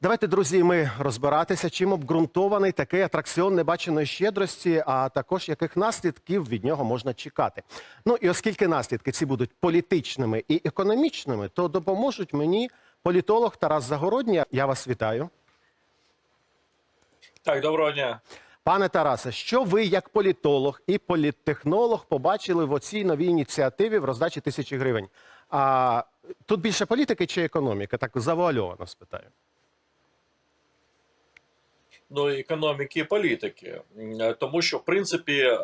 Давайте, друзі, ми розбиратися, чим обґрунтований такий атракціон небаченої щедрості, а також яких наслідків від нього можна чекати. Ну і оскільки наслідки ці будуть політичними і економічними, то допоможуть мені політолог Тарас Загородній. Я вас вітаю. Так, доброго дня. Пане Тарасе, що ви як політолог і політтехнолог побачили в оцій новій ініціативі в роздачі тисячі гривень? А тут більше політики чи економіка? Так завуальовано спитаю. Ну, економіки і політики, тому що в принципі, е,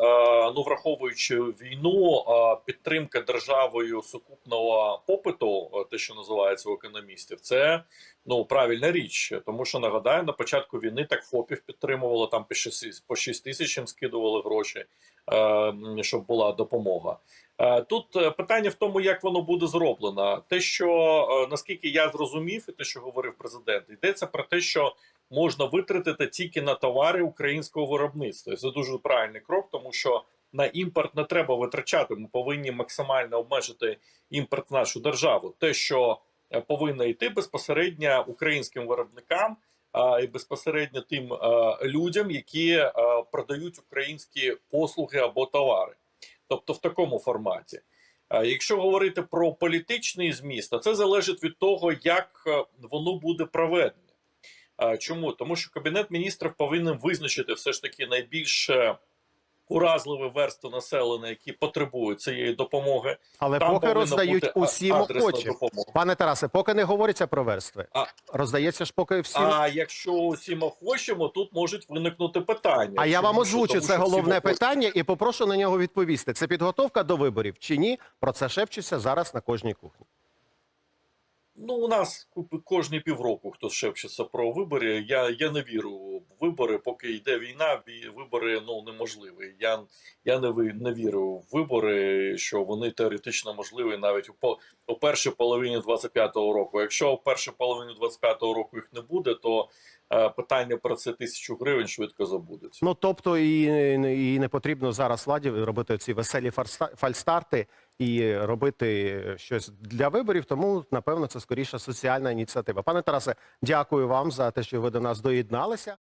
ну враховуючи війну, е, підтримка державою сукупного попиту, е, те, що називається у економістів, це ну правильна річ. Тому що нагадаю, на початку війни так ФОПів підтримувало там по 6, по 6 тисяч їм скидували гроші, е, щоб була допомога. Е, Тут е, питання в тому, як воно буде зроблено. Те, що е, наскільки я зрозумів, і те, що говорив президент, йдеться про те, що можна витратити тільки на товари українського виробництва. Це дуже правильний крок, тому що на імпорт не треба витрачати. Ми повинні максимально обмежити імпорт в нашу державу. Те, що е, повинно йти безпосередньо українським виробникам. а, І безпосередньо тим е, людям, які е, продають українські послуги або товари, тобто в такому форматі. Якщо говорити про політичний зміст, то це залежить від того, як воно буде проведено. Е, Чому? Тому що Кабінет міністрів повинен визначити все ж таки найбільш е, уразливі верстви населення, які потребують цієї допомоги. Але Там поки роздають усім адресна охочим. Пане Тарасе, поки не говориться про верстви. А- Роздається ж поки всім. А якщо усім охочемо, тут можуть виникнути питання. А я вам озвучу тому, це головне питання і попрошу на нього відповісти. Це підготовка до виборів чи ні? Про це шепчеться зараз на кожній кухні. Ну, у нас кожні півроку хтось шепчеться про вибори. Я, я не вірю вибори, поки йде війна, ві- вибори ну неможливі. Я, я не, не вірю в вибори, що вони теоретично можливі навіть у, у першій половині 25-го року. Якщо у першій половині 25-го року їх не буде, то е, питання про це тисячу гривень швидко забудеться. Ну тобто і, і не потрібно зараз владі робити ці веселі фальстарти і робити щось для виборів. Тому напевно це скоріше соціальна ініціатива. Пане Тарасе, дякую вам за те, що ви до нас доєдналися.